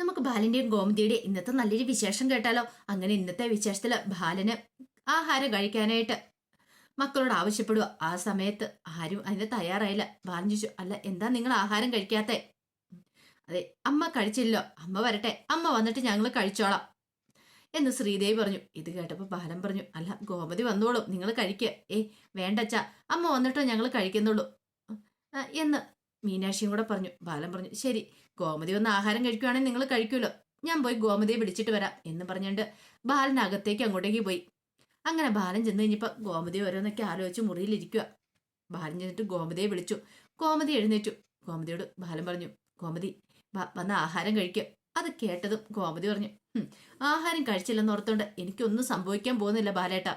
നമുക്ക് ബാലന്റെയും ഗോമതിയുടെയും ഇന്നത്തെ നല്ലൊരു വിശേഷം കേട്ടാലോ? അങ്ങനെ ഇന്നത്തെ വിശേഷത്തിൽ ബാലന് ആഹാരം കഴിക്കാനായിട്ട് മക്കളോട് ആവശ്യപ്പെടുക ആ സമയത്ത് ആരും അതിന് തയ്യാറായില്ല. ബാലൻ ചോദിച്ചു അല്ല എന്താ നിങ്ങൾ ആഹാരം കഴിക്കാത്തെ? അതെ അമ്മ കഴിച്ചില്ലോ. അമ്മ വരട്ടെ. അമ്മ വന്നിട്ട് ഞങ്ങൾ കഴിച്ചോളാം. എന്ന് ശ്രീദേവി പറഞ്ഞു. ഇത് കേട്ടപ്പോൾ ബാലൻ പറഞ്ഞു അല്ല ഗോമതി വന്നോളൂ. നിങ്ങൾ കഴിക്കുക ഏയ് വേണ്ടച്ച. അമ്മ വന്നിട്ടോ ഞങ്ങൾ കഴിക്കുന്നുള്ളൂ. എന്ന് മീനാക്ഷിയും കൂടെ പറഞ്ഞു. ബാലൻ പറഞ്ഞു ശരി ഗോമതി വന്ന് ആഹാരം കഴിക്കുവാണെങ്കിൽ നിങ്ങൾ കഴിക്കുമല്ലോ. ഞാൻ പോയി ഗോമതിയെ വിളിച്ചിട്ട് വരാം എന്ന് പറഞ്ഞുകൊണ്ട് ബാലൻ അകത്തേക്ക് അങ്ങോട്ടേക്ക് പോയി. അങ്ങനെ ബാലൻ ചെന്ന് കഴിഞ്ഞപ്പോൾ ഗോമതി ഓരോന്നൊക്കെ ആലോചിച്ച് മുറിയിലിരിക്കുക ബാലൻ ചെന്നിട്ട് ഗോമതിയെ വിളിച്ചു. ഗോമതി എഴുന്നേറ്റു. ഗോമതിയോട് ബാലൻ പറഞ്ഞു ഗോമതി വന്ന് ആഹാരം കഴിക്കുക അത് കേട്ടതും ഗോമതി പറഞ്ഞു "ഹും, ആഹാരം കഴിച്ചില്ലെന്ന് ഓർത്തോണ്ട് എനിക്കൊന്നും സംഭവിക്കാൻ പോകുന്നില്ല ബാലേട്ട.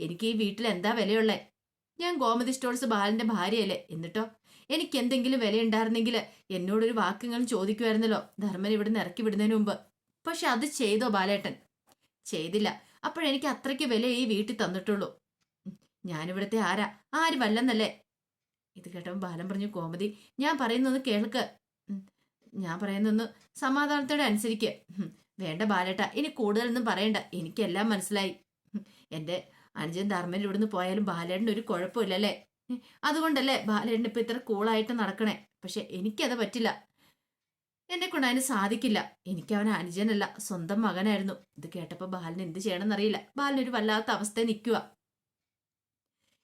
എനിക്ക് ഈ വീട്ടിൽ എന്താ വിലയുള്ളേ? ഞാൻ ഗോമതി സ്റ്റോൾസ് ബാലന്റെ ഭാര്യയല്ലേ എന്നിട്ടോ? എനിക്ക് എന്തെങ്കിലും വിലയുണ്ടായിരുന്നെങ്കിൽ എന്നോടൊരു വാക്കുകളും ചോദിക്കുമായിരുന്നല്ലോ ധർമ്മൻ ഇവിടുന്ന് ഇറക്കി വിടുന്നതിന് മുമ്പ്. പക്ഷെ അത് ചെയ്തോ ബാലേട്ടൻ? ചെയ്തില്ല. അപ്പോഴെനിക്ക് അത്രയ്ക്ക് വില ഈ വീട്ടിൽ തന്നിട്ടുള്ളൂ. ഞാനിവിടുത്തെ ആരാ? ആരും അല്ലെന്നല്ലേ? ഇത് കേട്ടപ്പോൾ ബാലൻ പറഞ്ഞു കോമതി ഞാൻ പറയുന്നത് കേൾക്ക്. ഞാൻ പറയുന്നൊന്ന് സമാധാനത്തോടെ അനുസരിക്ക്. വേണ്ട ബാലേട്ട ഇനി കൂടുതലൊന്നും പറയണ്ട. എനിക്കെല്ലാം മനസ്സിലായി. എന്റെ അനുജൻ ധർമ്മൻ ഇവിടുന്ന് പോയാലും ബാലേട്ടന് ഒരു കുഴപ്പമില്ലല്ലേ? അതുകൊണ്ടല്ലേ ബാലേട്ടൻ ഇപ്പൊ ഇത്ര കൂളായിട്ട് നടക്കണേ? പക്ഷെ എനിക്കത് പറ്റില്ല. എന്നെ കൊണ്ട് അതിന് സാധിക്കില്ല. എനിക്ക് അവൻ അനുജനല്ല സ്വന്തം മകനായിരുന്നു. ഇത് കേട്ടപ്പോ ബാലിന് എന്ത് ചെയ്യണമെന്നറിയില്ല. ബാലിനൊരു വല്ലാത്ത അവസ്ഥ നിൽക്കുക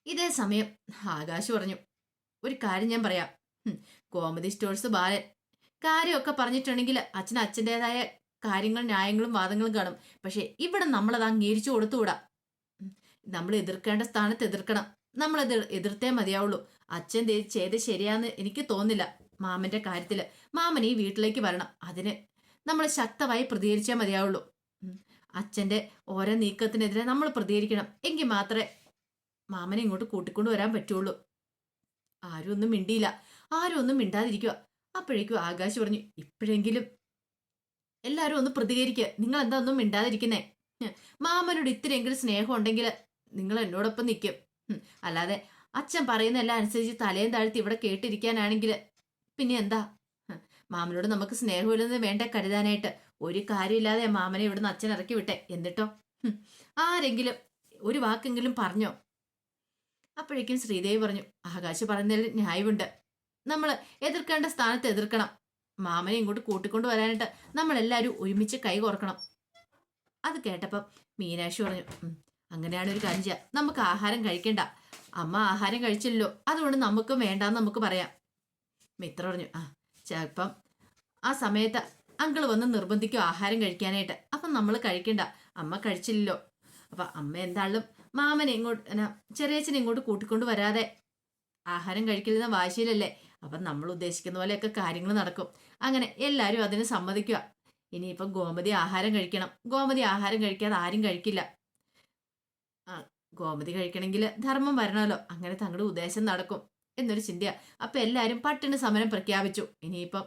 ഇതേ സമയം ആകാശ് പറഞ്ഞു ഒരു കാര്യം ഞാൻ പറയാം. Comedy stars Balan. കാര്യമൊക്കെ പറഞ്ഞിട്ടുണ്ടെങ്കിൽ അച്ഛൻ അച്ഛന്റെതായ കാര്യങ്ങൾ ന്യായങ്ങളും വാദങ്ങളും കാണും. പക്ഷെ ഇവിടെ നമ്മളത് അംഗീകരിച്ചു കൊടുത്തുകൂടാ നമ്മൾ എതിർക്കേണ്ട സ്ഥാനത്ത് എതിർക്കണം. നമ്മളത് എതിർത്തേ മതിയാവുള്ളൂ. അച്ഛൻ ചെയ്ത് ശരിയാന്ന് എനിക്ക് തോന്നില്ല മാമന്റെ കാര്യത്തിൽ. മാമൻ ഈ വീട്ടിലേക്ക് വരണം. അതിന് നമ്മൾ ശക്തമായി പ്രതികരിച്ചേ മതിയാവുള്ളൂ. അച്ഛന്റെ ഓരോ നീക്കത്തിനെതിരെ നമ്മൾ പ്രതികരിക്കണം. എങ്കിൽ മാത്രമേ മാമനെ ഇങ്ങോട്ട് കൂട്ടിക്കൊണ്ടു വരാൻ പറ്റുള്ളൂ. ആരും ഒന്നും മിണ്ടിയില്ല. ആരും ഒന്നും മിണ്ടാതിരിക്കുക. അപ്പോഴേക്കും ആകാശ് പറഞ്ഞു ഇപ്പോഴെങ്കിലും എല്ലാവരും ഒന്ന് പ്രതികരിക്കുക നിങ്ങൾ എന്താ ഒന്നും മിണ്ടാതിരിക്കുന്നേ? മാമനോട് ഇത്തിരിയെങ്കിലും സ്നേഹം ഉണ്ടെങ്കിൽ നിങ്ങൾ എന്നോടൊപ്പം നിൽക്കും. അല്ലാതെ അച്ഛൻ പറയുന്ന എല്ലാം അനുസരിച്ച് തലയും താഴ്ത്തി ഇവിടെ കേട്ടിരിക്കാനാണെങ്കിൽ പിന്നെ എന്താ? മാമനോട് നമുക്ക് സ്നേഹമില്ലെന്ന് വേണ്ട കരുതാനായിട്ട്. ഒരു കാര്യമില്ലാതെ മാമനെ ഇവിടുന്ന് അച്ഛൻ ഇറക്കി വിട്ടെ. എന്നിട്ടോ? ആരെങ്കിലും ഒരു വാക്കെങ്കിലും പറഞ്ഞോ? അപ്പോഴേക്കും ശ്രീദേവി പറഞ്ഞു ആകാശ് പറയുന്നതിൽ ന്യായമുണ്ട്. നമ്മൾ എതിർക്കേണ്ട സ്ഥാനത്ത് എതിർക്കണം. മാമനെ ഇങ്ങോട്ട് കൂട്ടിക്കൊണ്ട് വരാനായിട്ട് നമ്മളെല്ലാവരും ഒരുമിച്ച് കൈ കോർക്കണം അത് കേട്ടപ്പം മീനാക്ഷി പറഞ്ഞു "ഉം, അങ്ങനെയാണ് ഒരു കാര്യം നമുക്ക് ആഹാരം കഴിക്കണ്ട. അമ്മ ആഹാരം കഴിച്ചില്ലല്ലോ. അതുകൊണ്ട് നമുക്കും വേണ്ടാന്ന് നമുക്ക് പറയാം. മിത്ര പറഞ്ഞു ആ ചിലപ്പം ആ സമയത്ത് അങ്കിൾ വന്ന് നിർബന്ധിക്കും ആഹാരം കഴിക്കാനായിട്ട്. അപ്പം നമ്മൾ കഴിക്കണ്ട. അമ്മ കഴിച്ചില്ലല്ലോ. അപ്പം അമ്മ എന്താളും മാമനെ ഇങ്ങോട്ട് ചെറിയച്ഛനെ ഇങ്ങോട്ട് കൂട്ടിക്കൊണ്ട് വരാതെ. ആഹാരം കഴിക്കില്ലെന്ന വാശിയിലല്ലേ? അപ്പം നമ്മൾ ഉദ്ദേശിക്കുന്ന പോലെയൊക്കെ കാര്യങ്ങൾ നടക്കും. അങ്ങനെ എല്ലാവരും അതിന് സമ്മതിക്കുക ഇനിയിപ്പം ഗോമതി ആഹാരം കഴിക്കണം. ഗോമതി ആഹാരം കഴിക്കാതെ ആരും കഴിക്കില്ല. ഗോമതി കഴിക്കണമെങ്കിൽ ധർമ്മം വരണമല്ലോ. അങ്ങനെ തങ്ങളുടെ ഉദ്ദേശം നടക്കും എന്നൊരു ചിന്തയാ. അപ്പൊ എല്ലാവരും പട്ടിണി സമരം പ്രഖ്യാപിച്ചു. ഇനിയിപ്പം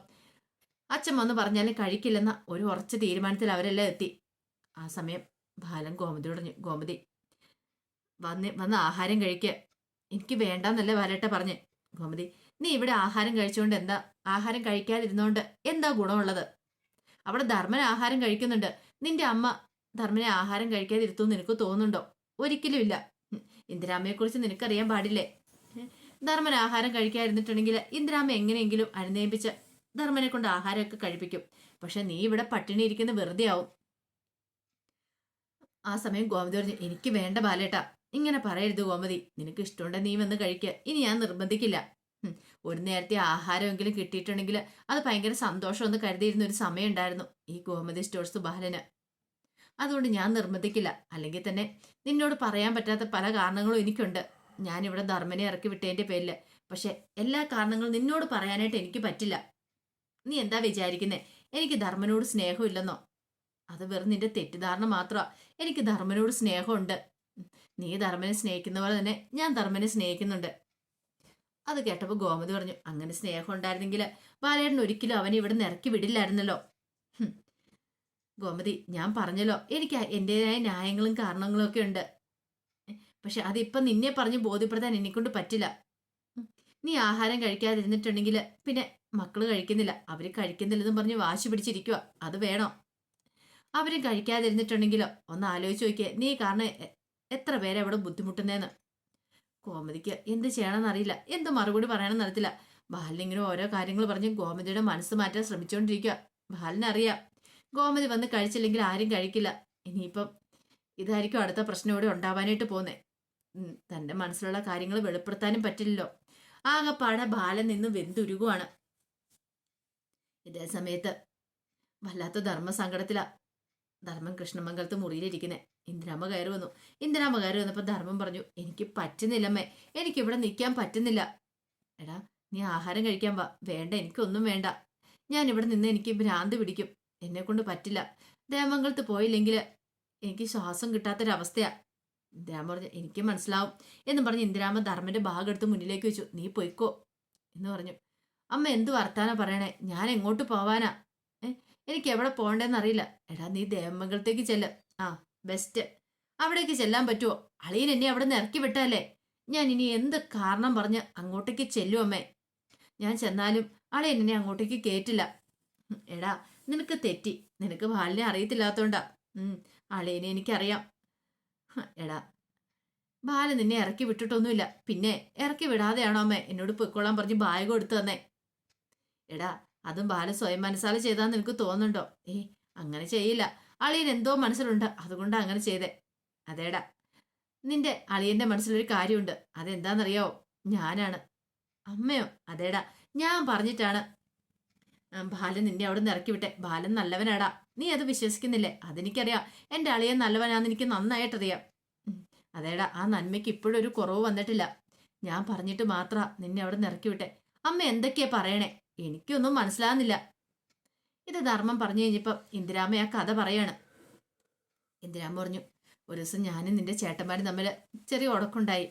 അച്ഛൻ വന്ന് പറഞ്ഞാലും കഴിക്കില്ലെന്ന ഒരു ഉറച്ച തീരുമാനത്തിൽ അവരെല്ലാം എത്തി. ആ സമയം ബാലൻ ഗോമതിയോട് ഗോമതി വന്ന് വന്ന് ആഹാരം കഴിക്കുക എനിക്ക് വേണ്ടാന്നല്ലേ ബാലേട്ട പറഞ്ഞ്. ഗോമതി നീ ഇവിടെ ആഹാരം കഴിച്ചുകൊണ്ട് എന്താ? ആഹാരം കഴിക്കാതിരുന്നോണ്ട് എന്താ ഗുണമുള്ളത്? അവിടെ ധർമ്മൻ ആഹാരം കഴിക്കുന്നുണ്ട്. നിന്റെ അമ്മ ധർമ്മനെ ആഹാരം കഴിക്കാതിരുത്തുമെന്ന് നിനക്ക് തോന്നുന്നുണ്ടോ? ഒരിക്കലും ഇല്ല. ഉം, ഇന്ദിരാമ്മയെക്കുറിച്ച് നിനക്കറിയാൻ പാടില്ലേ? ധർമ്മൻ ആഹാരം കഴിക്കാതിരുന്നിട്ടുണ്ടെങ്കിൽ ഇന്ദിരാമ്മ എങ്ങനെയെങ്കിലും അനുനയിപ്പിച്ച് ധർമ്മനെ കൊണ്ട് ആഹാരമൊക്കെ കഴിപ്പിക്കും. പക്ഷെ നീ ഇവിടെ പട്ടിണി ഇരിക്കുന്ന വെറുതെ ആവും ആ സമയം ഗോമതി പറഞ്ഞു എനിക്ക് വേണ്ട ബാലേട്ടാ. ഇങ്ങനെ പറയരുത് ഗോമതി. നിനക്ക് ഇഷ്ടമുണ്ട് നീ വന്ന് കഴിക്കുക ഇനി ഞാൻ നിർബന്ധിക്കില്ല. ഒരു നേരത്തെ ആഹാരമെങ്കിലും കിട്ടിയിട്ടുണ്ടെങ്കിൽ അത് ഭയങ്കര സന്തോഷമെന്ന് കരുതിയിരുന്ന ഒരു സമയം ഉണ്ടായിരുന്നു ഈ ഗോമതി സ്റ്റോഴ്സ് ബാലന് അതുകൊണ്ട് ഞാൻ നിർബന്ധിക്കില്ല. അല്ലെങ്കിൽ തന്നെ നിന്നോട് പറയാൻ പറ്റാത്ത പല കാരണങ്ങളും എനിക്കുണ്ട്. ഞാനിവിടെ ധർമ്മനെ ഇറക്കി വിട്ടതിന്റെ പേരിൽ പക്ഷെ എല്ലാ കാരണങ്ങളും നിന്നോട് പറയാനായിട്ട് എനിക്ക് പറ്റില്ല. നീ എന്താ വിചാരിക്കുന്നേ? എനിക്ക് ധർമ്മനോട് സ്നേഹമില്ലെന്നോ? അത് വെറും നിന്റെ തെറ്റിദ്ധാരണ മാത്രമാണ് എനിക്ക് ധർമ്മനോട് സ്നേഹമുണ്ട്. നീ ധർമ്മനെ സ്നേഹിക്കുന്ന പോലെ തന്നെ ഞാൻ ധർമ്മനെ സ്നേഹിക്കുന്നുണ്ട്. അത് കേട്ടപ്പോൾ ഗോമതി പറഞ്ഞു അങ്ങനെ സ്നേഹം ഉണ്ടായിരുന്നെങ്കിൽ ബാലേട്ടൻ ഒരിക്കലും അവനെ ഇവിടെ നിന്ന് ഇറക്കി വിടില്ലായിരുന്നല്ലോ. ഗോമതി ഞാൻ പറഞ്ഞല്ലോ എനിക്ക് എന്റെതായ ന്യായങ്ങളും കാരണങ്ങളും ഒക്കെ ഉണ്ട്. പക്ഷെ അതിപ്പം നിന്നെ പറഞ്ഞ് ബോധ്യപ്പെടുത്താൻ എന്നെക്കൊണ്ട് പറ്റില്ല. നീ ആഹാരം കഴിക്കാതിരുന്നിട്ടുണ്ടെങ്കിൽ പിന്നെ മക്കൾ കഴിക്കുന്നില്ല. അവർ കഴിക്കുന്നില്ലെന്നും പറഞ്ഞ് വാശി പിടിച്ചിരിക്കുക അത് വേണോ. അവരും കഴിക്കാതിരുന്നിട്ടുണ്ടെങ്കിലോ? ഒന്ന് ആലോചിച്ച് നോക്കിയേ. നീ കാരണം എത്ര പേരെ അവിടെ ബുദ്ധിമുട്ടുന്നേന്ന്? ഗോമതിക്ക് എന്ത് ചെയ്യണമെന്ന് അറിയില്ല എന്ത് മറുപടി പറയണമെന്ന് അറിയത്തില്ല. ബാലിനിങ്ങനെ ഓരോ കാര്യങ്ങൾ പറഞ്ഞ് ഗോമതിയുടെ മനസ്സ് മാറ്റാൻ ശ്രമിച്ചുകൊണ്ടിരിക്കുക ബാലിനറിയാം. ഗോമതി വന്ന് കഴിച്ചില്ലെങ്കിൽ ആരും കഴിക്കില്ല. ഇനിയിപ്പം ഇതായിരിക്കും അടുത്ത പ്രശ്നം ഇവിടെ ഉണ്ടാവാനായിട്ട് പോകുന്നേ. തന്റെ മനസ്സിലുള്ള കാര്യങ്ങൾ വെളിപ്പെടുത്താനും പറ്റില്ലല്ലോ. ആകെപ്പാടെ ബാലൻ നിന്ന് വെന്തുരുകുവാണ്. ഇതേ സമയത്ത് വല്ലാത്ത ധർമ്മസങ്കടത്തിലാ. ധർമ്മം കൃഷ്ണമംഗലത്ത് മുറിയിലിരിക്കുന്നേ. ഇന്ദിരാമ്മ കയറി വന്നു. ഇന്ദിരാമ്മ കയറി വന്നപ്പോൾ ധർമ്മം പറഞ്ഞു എനിക്ക് പറ്റുന്നില്ലമ്മേ. എനിക്ക് ഇവിടെ നിൽക്കാൻ പറ്റുന്നില്ല. എടാ നീ ആഹാരം കഴിക്കാൻ വാ. വേണ്ട എനിക്കൊന്നും വേണ്ട. ഞാൻ ഇവിടെ നിന്ന് എനിക്ക് ഭ്രാന്ത് പിടിക്കും. എന്നെ കൊണ്ട് പറ്റില്ല. ദേവമംഗലത്ത് പോയില്ലെങ്കിൽ എനിക്ക് ശ്വാസം കിട്ടാത്തൊരവസ്ഥയാ. ഇന്ദിരാമ്മ പറഞ്ഞു എനിക്ക് മനസ്സിലാവും എന്ന് പറഞ്ഞ് ഇന്ദിരാമ്മ ധർമ്മന്റെ ഭാഗം എടുത്ത് മുന്നിലേക്ക് വെച്ചു. നീ പൊയ്ക്കോ എന്ന് പറഞ്ഞു. അമ്മ എന്ത് വർത്താനാ പറയണേ? ഞാൻ എങ്ങോട്ട് പോവാനാ? എനിക്ക് എവിടെ പോകണ്ടേന്ന് അറിയില്ല. എടാ നീ ദേവമംഗലത്തേക്ക് ചെല്ല. ആ ബെസ്റ്റ്. അവിടേക്ക് ചെല്ലാൻ പറ്റുമോ അളിയൻ എന്നെ അവിടെ നിന്ന് ഇറക്കി വിട്ടല്ലേ ഞാൻ ഇനി എന്ത് കാരണം പറഞ്ഞ് അങ്ങോട്ടേക്ക് ചെല്ലും അമ്മേ? ഞാൻ ചെന്നാലും അളിയൻ എന്നെ അങ്ങോട്ടേക്ക് കേറ്റില്ല. എടാ നിനക്ക് തെറ്റി. നിനക്ക് ബാലിനെ അറിയത്തില്ലാത്തോണ്ടാ. അളിയനെ എനിക്കറിയാം. എടാ. ബാല നിന്നെ ഇറക്കി വിട്ടിട്ടൊന്നുമില്ല. പിന്നെ ഇറക്കി വിടാതെയാണോ അമ്മേ? എന്നോട് പൊയ്ക്കോളാൻ പറഞ്ഞ് ബാഗ് കൊടുത്തു തന്നേ. എടാ അതും ബാല സ്വയം മനസ്സാല ചെയ്താന്ന് നിനക്ക് തോന്നുന്നുണ്ടോ? ഏ അങ്ങനെ ചെയ്യില്ല. അളിയൻ എന്തോ മനസ്സിലുണ്ട്. അതുകൊണ്ടാ അങ്ങനെ ചെയ്തേ. അതേടാ. നിന്റെ അളിയന്റെ മനസ്സിലൊരു കാര്യമുണ്ട്. അതെന്താണെന്നറിയാവോ ഞാനാണ്. അമ്മയോ? അതേടാ. ഞാൻ പറഞ്ഞിട്ടാണ്. ബാലൻ നിന്നെ അവിടെ നിന്ന് ഇറക്കി വിട്ടെ. ബാലൻ നല്ലവനാടാ. നീ അത് വിശ്വസിക്കുന്നില്ലേ? അതെനിക്കറിയാം. എന്റെ അളിയൻ നല്ലവനാന്ന് എനിക്ക് നന്നായിട്ടറിയാം. അതേടാ ആ നന്മയ്ക്ക് ഇപ്പോഴും ഒരു കുറവ് വന്നിട്ടില്ല. ഞാൻ പറഞ്ഞിട്ട് മാത്ര നിന്നെ അവിടെ നിന്ന് ഇറക്കി വിട്ടെ. അമ്മ എന്തൊക്കെയാ പറയണേ? എനിക്കൊന്നും മനസ്സിലാകുന്നില്ല ഇത് ധർമ്മം പറഞ്ഞു കഴിഞ്ഞപ്പോൾ ഇന്ദിരാമ്മ ആ കഥ പറയാണ്. ഇന്ദിരാമ്മ പറഞ്ഞു ഒരു ദിവസം ഞാനും നിന്റെ ചേട്ടന്മാരും തമ്മിൽ ചെറിയ ഉടക്കുണ്ടായി.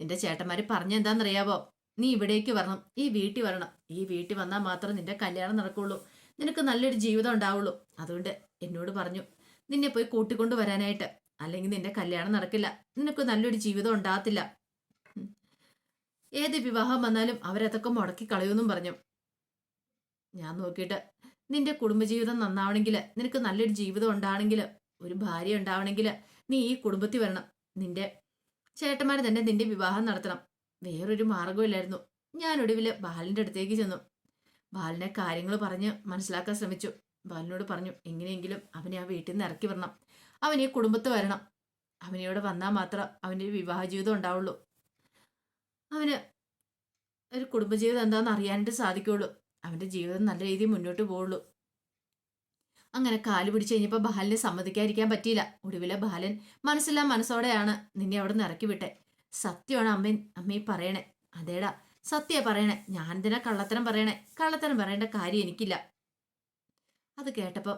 നിന്റെ ചേട്ടന്മാർ പറഞ്ഞെന്താന്നറിയാവോ? നീ ഇവിടേക്ക് വരണം. ഈ വീട്ടിൽ വരണം. ഈ വീട്ടിൽ വന്നാൽ മാത്രം നിന്റെ കല്യാണം നടക്കുള്ളൂ. നിനക്ക് നല്ലൊരു ജീവിതം ഉണ്ടാവുള്ളൂ. അതുകൊണ്ട് എന്നോട് പറഞ്ഞു നിന്നെ പോയി കൂട്ടിക്കൊണ്ടു വരാനായിട്ട്. അല്ലെങ്കിൽ നിന്റെ കല്യാണം നടക്കില്ല. നിനക്ക് നല്ലൊരു ജീവിതം ഉണ്ടാകത്തില്ല. ഏത് വിവാഹം വന്നാലും അവരതൊക്കെ മുടക്കി കളയുമെന്നും പറഞ്ഞു. ഞാൻ നോക്കിയിട്ട് നിന്റെ കുടുംബജീവിതം നന്നാവണമെങ്കിൽ നിനക്ക് നല്ലൊരു ജീവിതം ഉണ്ടാവണമെങ്കിൽ ഒരു ഭാര്യ ഉണ്ടാവണമെങ്കിൽ നീ ഈ കുടുംബത്തിൽ വരണം. നിന്റെ ചേട്ടന്മാർ തന്നെ നിന്റെ വിവാഹം നടത്തണം. വേറൊരു മാർഗമില്ലായിരുന്നു ഞാൻ ഒടുവിൽ ബാലിന്റെ അടുത്തേക്ക് ചെന്നു. ബാലിനെ കാര്യങ്ങൾ പറഞ്ഞ് മനസ്സിലാക്കാൻ ശ്രമിച്ചു. ബാലിനോട് പറഞ്ഞു എങ്ങനെയെങ്കിലും അവനെ ആ വീട്ടിൽ നിന്ന് ഇറക്കി വരണം അവൻ ഈ കുടുംബത്ത് വരണം. അവനോട് വന്നാൽ മാത്രം അവന്റെ വിവാഹ ജീവിതം ഉണ്ടാവുള്ളൂ. അവന് ഒരു കുടുംബജീവിതം എന്താണെന്ന് അറിയാനായിട്ട് സാധിക്കുള്ളൂ. അവന്റെ ജീവിതം നല്ല രീതിയിൽ മുന്നോട്ട് പോവുള്ളൂ. അങ്ങനെ കാൽ പിടിച്ചു കഴിഞ്ഞപ്പോൾ ബാലിനെ സമ്മതിക്കാതിരിക്കാൻ പറ്റിയില്ല. ഒടുവിലെ ബാലൻ മനസ്സില്ലാ മനസ്സോടെയാണ് നിന്നെ അവിടെ നിന്ന് ഇറക്കി വിട്ടെ. സത്യമാണ് അമ്മ അമ്മേ പറയണേ. അതേടാ സത്യ പറയണേ. ഞാൻ എന്തിനാ കള്ളത്തരം പറയണേ? കള്ളത്തരം പറയേണ്ട കാര്യം എനിക്കില്ല. അത് കേട്ടപ്പോൾ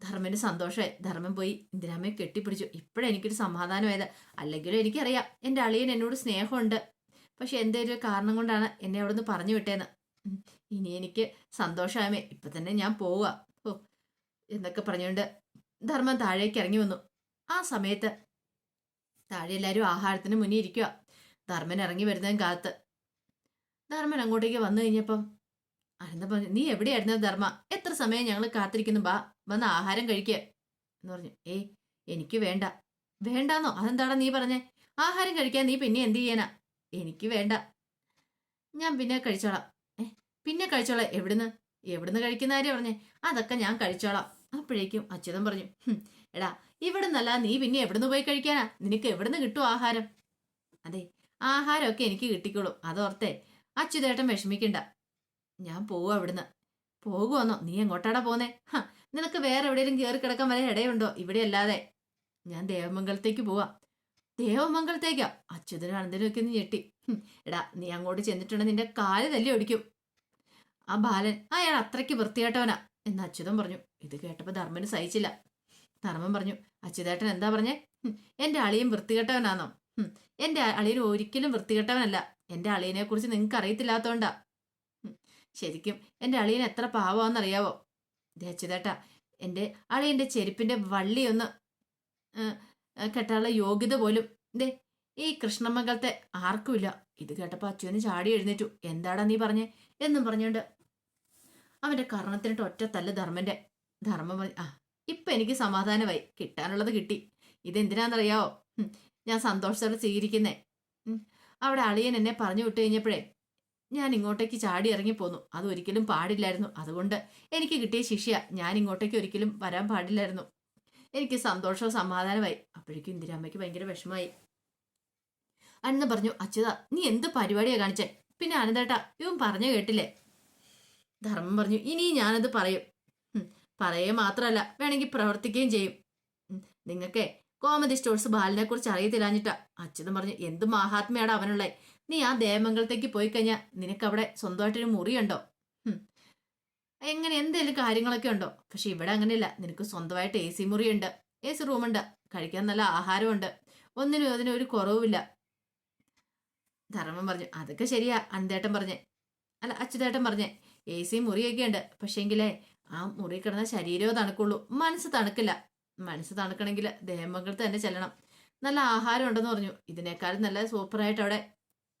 ധർമ്മന് സന്തോഷമായി ധർമ്മൻ പോയി ഇന്ദിരാമ്മയെ കെട്ടിപ്പിടിച്ചു? ഇപ്പോഴെനിക്കൊരു സമാധാനമായത്. അല്ലെങ്കിലും എനിക്കറിയാം എന്റെ അളിയൻ എന്നോട് സ്നേഹമുണ്ട്. പക്ഷെ എന്തേലും ഒരു കാരണം കൊണ്ടാണ് എന്നെ അവിടെ നിന്ന് പറഞ്ഞു വിട്ടേന്ന്. ഇനി എനിക്ക് സന്തോഷമായമേ ഇപ്പം തന്നെ ഞാൻ പോവുക ഓ എന്നൊക്കെ പറഞ്ഞുകൊണ്ട് ധർമ്മൻ താഴേക്ക് ഇറങ്ങി വന്നു. ആ സമയത്ത് താഴെ എല്ലാവരും ആഹാരത്തിന് മുന്നിൽ ഇരിക്കുക ധർമ്മൻ ഇറങ്ങി വരുന്നതും കാത്ത്. ധർമ്മൻ അങ്ങോട്ടേക്ക് വന്നു കഴിഞ്ഞപ്പം അനന്ത പറഞ്ഞു നീ എവിടെയായിരുന്നു ധർമ്മ? എത്ര സമയം ഞങ്ങൾ കാത്തിരിക്കുന്നു ബാ. വന്ന് ആഹാരം കഴിക്കുക എന്ന് പറഞ്ഞു ഏയ് എനിക്ക് വേണ്ട. വേണ്ടാന്നോ? അതെന്താടാ നീ പറഞ്ഞേ? ആഹാരം കഴിക്കാൻ നീ പിന്നെ എന്ത് ചെയ്യാനാ? എനിക്ക് വേണ്ട. ഞാൻ പിന്നെ കഴിച്ചോളാം. ഏ പിന്നെ കഴിച്ചോളാം? എവിടുന്ന്? എവിടുന്ന് കഴിക്കുന്ന കാര്യം പറഞ്ഞേ? അതൊക്കെ ഞാൻ കഴിച്ചോളാം. അപ്പോഴേക്കും അച്യുതൻ പറഞ്ഞു എടാ ഇവിടെ നല്ല നീ പിന്നെ എവിടുന്ന് പോയി കഴിക്കാനാ? നിനക്ക് എവിടുന്ന് കിട്ടും ആഹാരം? അതെ ആഹാരമൊക്കെ എനിക്ക് കിട്ടിക്കോളും അതോർത്തെ അച്യുതേട്ടൻ വിഷമിക്കണ്ട. ഞാൻ പോവും അവിടുന്ന്. പോകുവന്നോ നീ എങ്ങോട്ടാടാ പോന്നേ? നിനക്ക് വേറെ എവിടെയെങ്കിലും കയറി കിടക്കാൻ വരെ ഇടയുണ്ടോ? ഇവിടെ അല്ലാതെ. ഞാൻ ദേവമംഗലത്തേക്ക് പോവാ. ദേവമംഗലത്തേക്കാ? അച്യുതനും അനന്തനും ഒക്കെ ഒന്ന് ഞെട്ടി. എടാ നീ അങ്ങോട്ട് ചെന്നിട്ടുണ്ടെങ്കിൽ നിന്റെ കാൽ തല്ലി ഒടിക്കും ആ ബാലൻ അയാൾ അത്രയ്ക്ക് വൃത്തികെട്ടവനാ. എന്ന് അച്യുതൻ പറഞ്ഞു. ഇത് കേട്ടപ്പോൾ ധർമ്മന് സഹിച്ചില്ല. ധർമ്മൻ പറഞ്ഞു അച്യുതേട്ടൻ എന്താ പറഞ്ഞേ? എന്റെ അളിയും അളിയൻ എന്റെ "ഹും, അളിയൻ ഒരിക്കലും വൃത്തികെട്ടവനല്ല. എന്റെ അളിയനെ കുറിച്ച് നിങ്ങൾക്ക് അറിയത്തില്ലാത്തോണ്ടാ ശരിക്കും എന്റെ അളിയൻ എത്ര പാവാന്നറിയാവോ ദേ അച്യുതേട്ടാ എന്റെ അളിയന്റെ ചെരുപ്പിന്റെ വള്ളി ഒന്ന് ഏ, ഏ, കെട്ടാനുള്ള യോഗ്യത പോലും ദേ ഈ കൃഷ്ണമംഗലത്തെ ആർക്കുമില്ല. ഇത് കേട്ടപ്പോൾ അച്യുവിന് ചാടി എഴുന്നേറ്റു. എന്താടാ നീ പറഞ്ഞേ? എന്നും പറഞ്ഞുകൊണ്ട് അവന്റെ കർണത്തിനിട്ട് ഒറ്റ തല്ല് ധർമ്മന്റെ ധർമ്മം ആ ഇപ്പൊ എനിക്ക് സമാധാനമായി. കിട്ടാനുള്ളത് കിട്ടി. ഇതെന്തിനാണെന്നറിയാവോ ഞാൻ സന്തോഷത്തോടെ സ്വീകരിക്കുന്നേ. അവിടെ അളിയൻ എന്നെ പറഞ്ഞു വിട്ടു കഴിഞ്ഞപ്പോഴേ ഞാൻ ഇങ്ങോട്ടേക്ക് ചാടി ഇറങ്ങിപ്പോന്നു അത് ഒരിക്കലും പാടില്ലായിരുന്നു. അതുകൊണ്ട് എനിക്ക് കിട്ടിയ ശിഷ്യ ഞാൻ ഇങ്ങോട്ടേക്ക് ഒരിക്കലും വരാൻ പാടില്ലായിരുന്നു. എനിക്ക് സന്തോഷവും സമാധാനമായി. അപ്പോഴേക്കും ഇന്ദിരാമ്മയ്ക്ക് ഭയങ്കര വിഷമായി അന്ന് പറഞ്ഞു അച്യുത നീ എന്ത് പരിപാടിയാണ് കാണിച്ചേ? പിന്നെ അനന്തേട്ടാ ഇവൻ പറഞ്ഞു കേട്ടില്ലേ? ധർമ്മം പറഞ്ഞു ഇനി ഞാനത് പറയും. പറയുക മാത്രമല്ല വേണമെങ്കിൽ പ്രവർത്തിക്കുകയും ചെയ്യും. നിങ്ങൾക്ക് കോമഡി സ്റ്റോഴ്സ് ബാലിനെ കുറിച്ച് അറിയത്തില്ലാഞ്ഞിട്ടാ. അച്യുതൻ പറഞ്ഞു എന്ത് മഹാത്മയാണ് അവനുള്ളത് നീ ആ ദേവമംഗലത്തേക്ക് പോയി കഴിഞ്ഞാൽ നിനക്ക് അവിടെ സ്വന്തമായിട്ടൊരു മുറിയുണ്ടോ. എങ്ങനെ എന്തെങ്കിലും കാര്യങ്ങളൊക്കെ ഉണ്ടോ? പക്ഷെ ഇവിടെ അങ്ങനെയല്ല. നിനക്ക് സ്വന്തമായിട്ട് എ സി മുറിയുണ്ട്. എ സി റൂമുണ്ട്. കഴിക്കാൻ നല്ല ആഹാരമുണ്ട്. ഒന്നിനും അതിനും ഒരു കുറവുമില്ല. ധർമ്മം പറഞ്ഞു അതൊക്കെ ശരിയാ അന്തേട്ടൻ പറഞ്ഞേ. അല്ല അച്യുതേട്ടൻ പറഞ്ഞേ എ സി മുറിയൊക്കെ ഉണ്ട്. പക്ഷേങ്കിലേ ആ മുറി കിടന്ന ശരീരമോ തണുക്കുള്ളൂ. മനസ്സ് തണുക്കില്ല. മനസ്സ് തണുക്കണമെങ്കിൽ ദേഹമംഗലത്ത് തന്നെ ചെല്ലണം. നല്ല ആഹാരം ഉണ്ടെന്ന് പറഞ്ഞു. ഇതിനേക്കാളും നല്ല സൂപ്പറായിട്ട് അവിടെ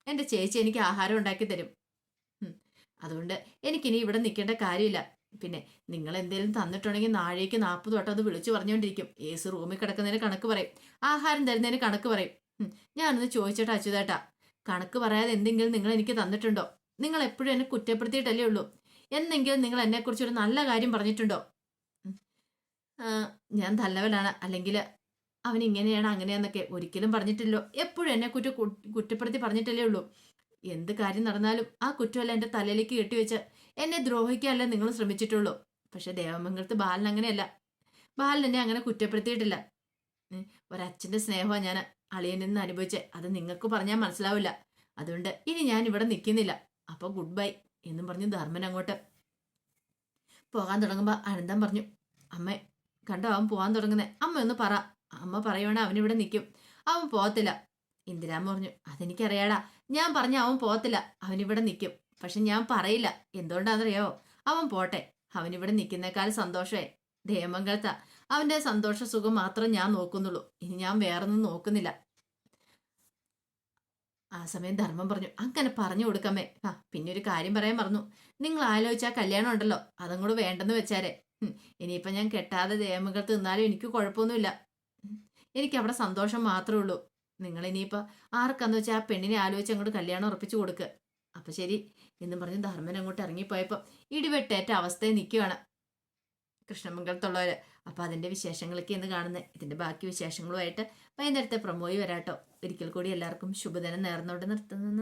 എന്റെ ചേച്ചി എനിക്ക് ആഹാരം ഉണ്ടാക്കി തരും. അതുകൊണ്ട് എനിക്കിനി ഇവിടെ നിൽക്കേണ്ട കാര്യമില്ല. പിന്നെ നിങ്ങൾ എന്തെങ്കിലും തന്നിട്ടുണ്ടെങ്കിൽ നാഴേക്ക് നാൽപ്പത് വട്ടം അത് വിളിച്ചു പറഞ്ഞുകൊണ്ടിരിക്കും എ സി റൂമിൽ കിടക്കുന്നതിന് കണക്ക് പറയും. ആഹാരം തരുന്നതിന് കണക്ക് പറയും. ഞാനൊന്ന് ചോദിച്ചേട്ടാ അച്യുതേട്ടാ. കണക്ക് പറയാതെ എന്തെങ്കിലും നിങ്ങൾ എനിക്ക് തന്നിട്ടുണ്ടോ? നിങ്ങൾ എപ്പോഴും എന്നെ കുറ്റപ്പെടുത്തിയിട്ടല്ലേ ഉള്ളൂ. എന്നെങ്കിലും നിങ്ങൾ എന്നെക്കുറിച്ച് ഒരു നല്ല കാര്യം പറഞ്ഞിട്ടുണ്ടോ? ഞാൻ നല്ലവനാണ്. അല്ലെങ്കിൽ അവൻ ഇങ്ങനെയാണ് അങ്ങനെയാന്നൊക്കെ ഒരിക്കലും പറഞ്ഞിട്ടില്ലോ. എപ്പോഴും എന്നെ കുറ്റ കുറ്റപ്പെടുത്തി പറഞ്ഞിട്ടല്ലേ ഉള്ളൂ. എന്ത് കാര്യം നടന്നാലും ആ കുറ്റമല്ല എന്റെ തലയിലേക്ക് കെട്ടിവെച്ച് എന്നെ ദ്രോഹിക്കാനല്ല നിങ്ങൾ ശ്രമിച്ചിട്ടുള്ളൂ. പക്ഷെ ദേവമംഗലത്ത് ബാലൻ അങ്ങനെയല്ല. ബാലൻ എന്നെ അങ്ങനെ കുറ്റപ്പെടുത്തിയിട്ടില്ല. ഒരച്ഛന്റെ സ്നേഹമാണ് ഞാൻ അളിയനിൽ നിന്ന് അനുഭവിച്ചേ അത് നിങ്ങൾക്ക് പറഞ്ഞാൽ മനസ്സിലാവില്ല. അതുകൊണ്ട് ഇനി ഞാൻ ഇവിടെ നിൽക്കുന്നില്ല. അപ്പോൾ ഗുഡ് ബൈ എന്നും പറഞ്ഞു ധർമ്മൻ അങ്ങോട്ട്. പോകാൻ തുടങ്ങുമ്പോൾ അനന്തം പറഞ്ഞു അമ്മ കണ്ടോ അവൻ പോകാൻ തുടങ്ങുന്നേ. അമ്മ ഒന്ന് പറ. അമ്മ പറയുവാണെ അവനിവിടെ നിൽക്കും അവൻ പോകത്തില്ല ഇന്ദിരാമ്മ പറഞ്ഞു അതെനിക്കറിയാടാ. ഞാൻ പറഞ്ഞ അവൻ പോകത്തില്ല അവനിവിടെ നിൽക്കും പക്ഷെ ഞാൻ പറയില്ല. എന്തുകൊണ്ടാണെന്നറിയോ അവൻ പോട്ടെ. അവനിവിടെ നിൽക്കുന്നേക്കാൾ സന്തോഷമേ ദേമംഗലത്ത അവന്റെ സന്തോഷ സുഖം മാത്രം ഞാൻ നോക്കുന്നുള്ളൂ. ഇനി ഞാൻ വേറൊന്നും നോക്കുന്നില്ല. ആ സമയം ധർമ്മം പറഞ്ഞു. അങ്ങനെ പറഞ്ഞു കൊടുക്കാമേ ആ പിന്നെ ഒരു കാര്യം പറയാൻ മറന്നു. നിങ്ങൾ ആലോചിച്ച കല്യാണം ഉണ്ടല്ലോ. അതും കൂടെ വേണ്ടെന്ന് വെച്ചാരെ. ഇനിയിപ്പം ഞാൻ കെട്ടാതെ ദേവമംഗലത്ത് തിന്നാലും എനിക്ക് കുഴപ്പമൊന്നുമില്ല. എനിക്ക് അവിടെ സന്തോഷം മാത്രമേ ഉള്ളൂ. നിങ്ങൾ ഇനിയിപ്പോൾ ആർക്കാന്ന് വെച്ചാൽ ആ പെണ്ണിനെ ആലോചിച്ച് അങ്ങോട്ട് കല്യാണം ഉറപ്പിച്ചു കൊടുക്കുക അപ്പം ശരി. എന്നും പറഞ്ഞ് ധർമ്മൻ അങ്ങോട്ട് ഇറങ്ങിപ്പോയപ്പോൾ ഇടിവെട്ടേറ്റ അവസ്ഥയെ നിൽക്കുകയാണ്. കൃഷ്ണമംഗലത്തുള്ളവര് അപ്പോൾ അതിന്റെ വിശേഷങ്ങളൊക്കെ എന്ന് കാണുന്നത് ഇതിന്റെ ബാക്കി വിശേഷങ്ങളുമായിട്ട് വൈകുന്നേരത്തെ പ്രമോയി വരാട്ടോ. ഒരിക്കൽ കൂടി എല്ലാവർക്കും ശുഭദിനം നേർന്നുകൊണ്ട് നിർത്തുന്നു.